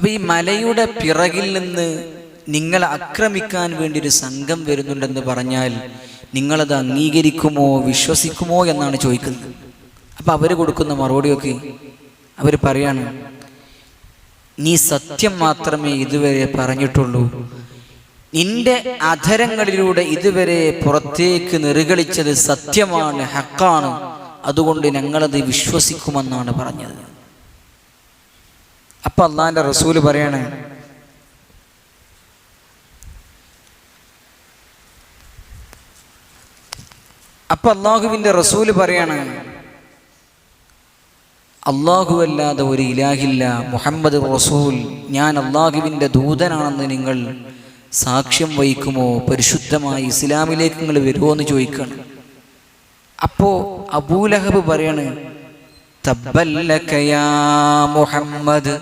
അപ്പൊ ഈ മലയുടെ പിറകിൽ നിന്ന് നിങ്ങളെ ആക്രമിക്കാൻ വേണ്ടി ഒരു സംഘം വരുന്നുണ്ടെന്ന് പറഞ്ഞാൽ നിങ്ങളത് അംഗീകരിക്കുമോ വിശ്വസിക്കുമോ എന്നാണ് ചോദിക്കുന്നത്. അപ്പൊ അവർ കൊടുക്കുന്ന മറുപടിയൊക്കെ അവർ പറയാണ് നീ സത്യം മാത്രമേ ഇതുവരെ പറഞ്ഞിട്ടുള്ളൂ. നിന്റെ അധരങ്ങളിലൂടെ ഇതുവരെ പുറത്തേക്ക് നിറുകളിച്ചത് സത്യമാണ് ഹക്കാണ്. അതുകൊണ്ട് ഞങ്ങളത് വിശ്വസിക്കുമെന്നാണ് പറഞ്ഞത്. അപ്പൊ അള്ളാന്റെ റസൂൽ പറയാണ് അപ്പൊ അള്ളാഹുവിന്റെ റസൂൽ പറയാണ് അള്ളാഹു അല്ലാതെ ഒരു ഇലാഹില്ല മുഹമ്മദ് റസൂൽ ഞാൻ അള്ളാഹുവിന്റെ ദൂതനാണെന്ന് നിങ്ങൾ സാക്ഷ്യം വഹിക്കുമോ? പരിശുദ്ധമായി ഇസ്ലാമിലേക്ക് നിങ്ങൾ വരുമോ എന്ന് ചോദിക്കണം. അപ്പോ അബൂലഹബ് പറയാണ് തബ്ബല്ലക യാ മുഹമ്മദ്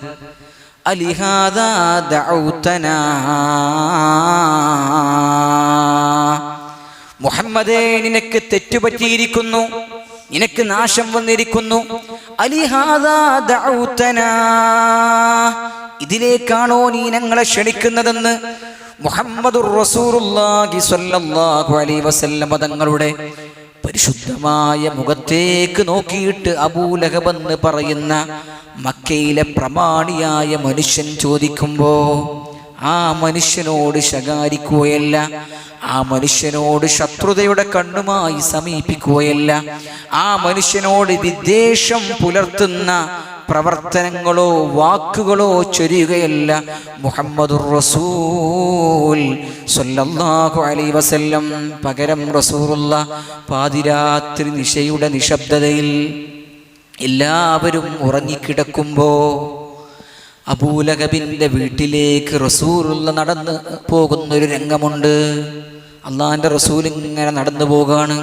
അലിഹാദാ ദഅൗതനാ മുഹമ്മദേ നിനക്ക് തെറ്റുപറ്റിയിരിക്കുന്നു നിനക്ക് നാശം വന്നിരിക്കുന്നു. ഇതിലേക്കാണോ നീ ഞങ്ങളെ ക്ഷണിക്കുന്നതെന്ന് മുഹമ്മദുർ റസൂലുള്ളാഹി സ്വല്ലല്ലാഹു അലൈഹി വസല്ലം തങ്ങളുടെ പരിശുദ്ധമായ മുഖത്തേക്ക് നോക്കിയിട്ട് അബൂലഹബെന്ന് പറയുന്ന മക്കയിലെ പ്രമാണിയായ മനുഷ്യൻ ചോദിക്കുമ്പോൾ ആ മനുഷ്യനോട് ശകാരിക്കുകയല്ല ആ മനുഷ്യനോട് ശത്രുതയുടെ കണ്ണുമായി സമീപിക്കുകയല്ല ആ മനുഷ്യനോട് വിദ്വേഷം പുലർത്തുന്ന പ്രവർത്തനങ്ങളോ വാക്കുകളോ ചൊരിയുകയല്ല മുഹമ്മദുർ റസൂൽ അലൈഹി വസല്ലം. പകരം റസൂറുള്ള പാതിരാത്രി നിശയുടെ നിശബ്ദതയിൽ എല്ലാവരും ഉറങ്ങിക്കിടക്കുമ്പോ അബൂലഹബിന്റെ വീട്ടിലേക്ക് റസൂലുള്ള നടന്ന് പോകുന്നൊരു രംഗമുണ്ട്. അള്ളാന്റെ റസൂൽ ഇങ്ങനെ നടന്നു പോകാണ്.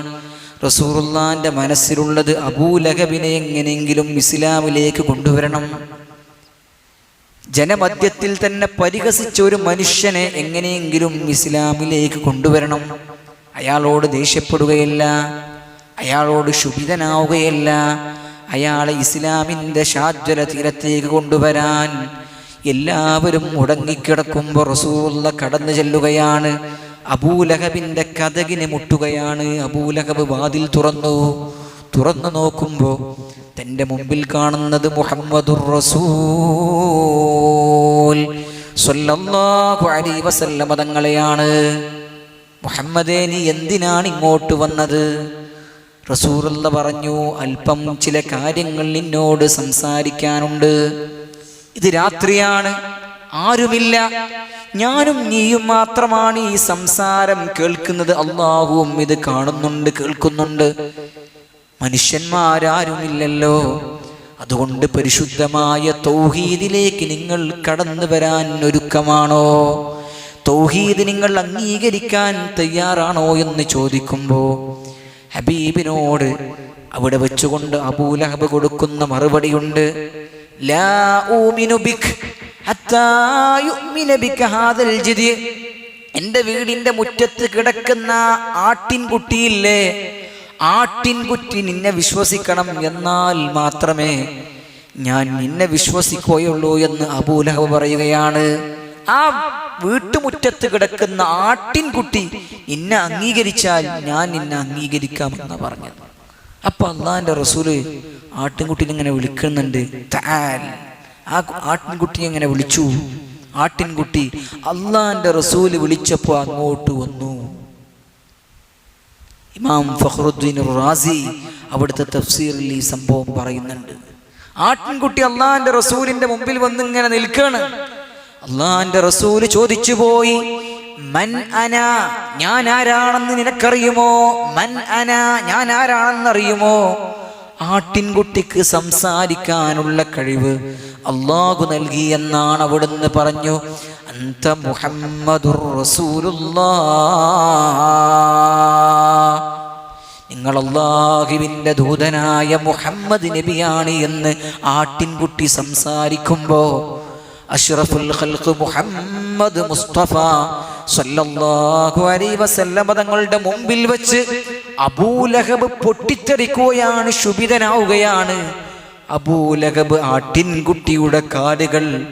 റസൂറുല്ലാന്റെ മനസ്സിലുള്ളത് അബൂലഹബിനെ എങ്ങനെയെങ്കിലും ഇസ്ലാമിലേക്ക് കൊണ്ടുവരണം. ജനമധ്യത്തിൽ തന്നെ പരിഹസിച്ച ഒരു മനുഷ്യനെ എങ്ങനെയെങ്കിലും ഇസ്ലാമിലേക്ക് കൊണ്ടുവരണം. അയാളോട് ദേഷ്യപ്പെടുകയില്ല അയാളോട് ശുഭിതനാവുകയല്ല അയാളെ ഇസ്ലാമിന്റെ ഷാജ്വല തീരത്തേക്ക് കൊണ്ടുവരാൻ എല്ലാവരും മുടങ്ങിക്കിടക്കുമ്പോൾ റസൂള്ള കടന്നു ചെല്ലുകയാണ്. അബൂലഹബിന്റെ കഥകിനെ മുട്ടുകയാണ്. അബൂലഹബ് വാതിൽ തുറന്നു. തുറന്നു നോക്കുമ്പോൾ തന്റെ മുമ്പിൽ കാണുന്നത് മുഹമ്മദുർ റസൂൽ സ്വല്ലല്ലാഹു അലൈഹി വസല്ലമ മുഹമ്മദേ നീ എന്തിനാണ് ഇങ്ങോട്ട് വന്നത്? റസൂറുള്ള പറഞ്ഞു അല്പം ചില കാര്യങ്ങൾ നിന്നോട് സംസാരിക്കാനുണ്ട്. ഇത് രാത്രിയാണ്. ആരുമില്ല. ഞാനും നീയും മാത്രമാണ് ഈ സംസാരം കേൾക്കുന്നത്. അള്ളാഹുവും ഇത് കാണുന്നുണ്ട് കേൾക്കുന്നുണ്ട്. മനുഷ്യന്മാരാരുമില്ലല്ലോ. അതുകൊണ്ട് പരിശുദ്ധമായ തൗഹീദിലേക്ക് നിങ്ങൾ കടന്നു വരാൻ ഒരുക്കമാണോ? തൗഹീദ് നിങ്ങൾ അംഗീകരിക്കാൻ തയ്യാറാണോ എന്ന് ചോദിക്കുമ്പോൾ ഹബീബിനോട് അവിടെ വെച്ചുകൊണ്ട് അബൂലഹബ് കൊടുക്കുന്ന മറുപടിയുണ്ട് ലാ ഊമിനു ബിക് വീടിന്റെ മുറ്റത്ത് കിടക്കുന്ന ആട്ടിൻകുട്ടിയില്ലേ? ആട്ടിൻകുട്ടി നിന്നെ വിശ്വസിക്കണം എന്നാൽ മാത്രമേ ഞാൻ നിന്നെ വിശ്വസിക്കുകയുള്ളൂ എന്ന് അബൂലഹബ് പറയുകയാണ്. ആ വീട്ടുമുറ്റത്ത് കിടക്കുന്ന ആട്ടിൻകുട്ടി നിന്നെ അംഗീകരിച്ചാൽ ഞാൻ നിന്നെ അംഗീകരിക്കാമെന്ന് പറഞ്ഞത്. അപ്പൊ അള്ളാന്റെ റസൂൽ ആട്ടിൻകുട്ടിനെ ഇങ്ങനെ വിളിക്കുന്നുണ്ട്. താൽ ആ ആട്ടിൻകുട്ടി എങ്ങനെ വിളിച്ചു? ആട്ടിൻകുട്ടി അള്ളാന്റെ റസൂൽ വിളിച്ചപ്പോ അങ്ങോട്ട് വന്നു. ഇമാം ഫഖറുദ്ദീൻ റാസി അവിടുത്തെ തഫ്സീറിൽ ഈ സംഭവം പറയുന്നുണ്ട്. ആട്ടിൻകുട്ടി അള്ളാന്റെ റസൂലിന്റെ മുമ്പിൽ വന്ന് ഇങ്ങനെ നിൽക്കാണ്. അള്ളാന്റെ റസൂൽ ചോദിച്ചു പോയി മൻ അന ഞാൻ ആരാണെന്ന് നിനക്കറിയുമോ? മൻ അന ഞാൻ ആരാണെന്ന് അറിയുമോ ആട്ടിൻകുട്ടിക്ക് സംസാരിക്കാനുള്ള കഴിവ് അള്ളാഹു നൽകി എന്നാണ് അവിടുന്ന് പറഞ്ഞു. അന്ത മുഹമ്മദുർ റസൂലുള്ളാ നിങ്ങൾ അള്ളാഹുവിന്റെ ദൂതനായ മുഹമ്മദ് നബിയാണ് എന്ന് ആട്ടിൻകുട്ടി സംസാരിക്കുമ്പോൾ അഷ്റഫുൽ ഖൽഖ് മുഹമ്മദ് മുസ്തഫ സല്ലല്ലാഹു അലൈഹി വസല്ലമ തങ്ങളുടെ മുമ്പിൽ വെച്ച് അബൂലഹബ് പൊട്ടിത്തെറിക്കുകയാണ് ശുഭിതനാവുകയാണ് അബൂലഹബ് ആട്ടിൻകുട്ടിയുടെ കാലുകൾ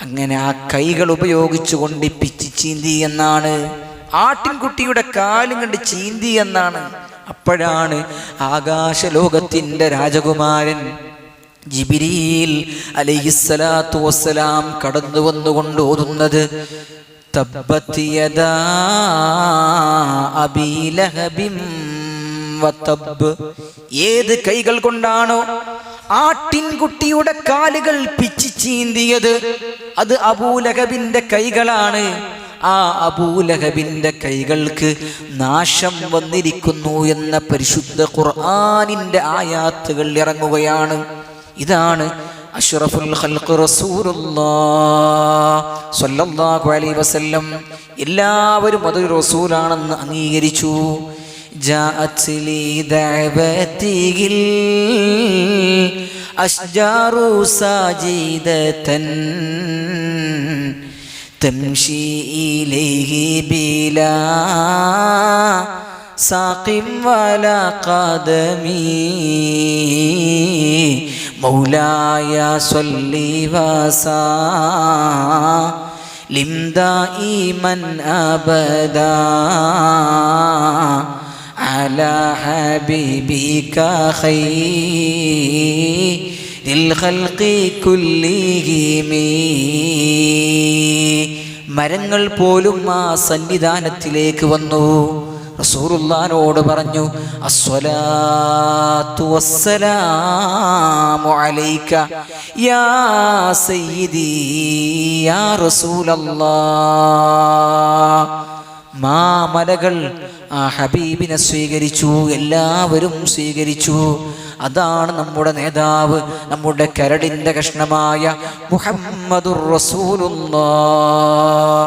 അങ്ങനെ ആ കൈകൾ ഉപയോഗിച്ചു കൊണ്ട് പിച്ചി ചീന്തി എന്നാണ്. ആട്ടിൻകുട്ടിയുടെ കാലും കണ്ട് ചീന്തി എന്നാണ്. അപ്പോഴാണ് ആകാശലോകത്തിന്റെ രാജകുമാരൻ ജിബിരിയിൽ അലൈഹിസ്സലാത്തു വസ്സലാം കടന്നു വന്നുകൊണ്ട് ഓതുന്നത് തബ്ബത്തിയതാ യദാ ഏത് കൈകൾ കൊണ്ടാണോ ആട്ടിൻകുട്ടിയുടെ കാലുകൾ പിച്ചി ചീന്തിയത്? അത് അബൂലഹബിന്റെ കൈകളാണ്. ആ അബൂലഹബിന്റെ കൈകൾക്ക് നാശം വന്നിരിക്കുന്നു എന്ന പരിശുദ്ധ ഖുർആാനിന്റെ ആയാത്തുകൾ ഇറങ്ങുകയാണ്. ഇതാണ് അഷ്റഫുൽ വസല്ലം. എല്ലാവരും അതൊരു റസൂലാണെന്ന് അംഗീകരിച്ചു. جاءت لي دعوته الأشجار ساجدة تمشي إليه بلا ساق ولا قدم مولاي صل وسلم دائما أبدا على حبيبك خير الخلق كلهم മരങ്ങൾ പോലും ആ സന്നിധാനത്തിലേക്ക് വന്നു റസൂറുല്ലാനോട് പറഞ്ഞു അസ്വലാത്തു വസ്സലാമു അലൈക യാ സയ്യിദി യാ റസൂലല്ലാഹ് മാമലകൾ ആ ഹബീബിനെ സ്വീകരിച്ചു എല്ലാവരും സ്വീകരിച്ചു. അതാണ് നമ്മുടെ നേതാവ് നമ്മുടെ കരടിന്റെ കഷ്ണമായ മുഹമ്മദുർ റസൂലുള്ളാഹ്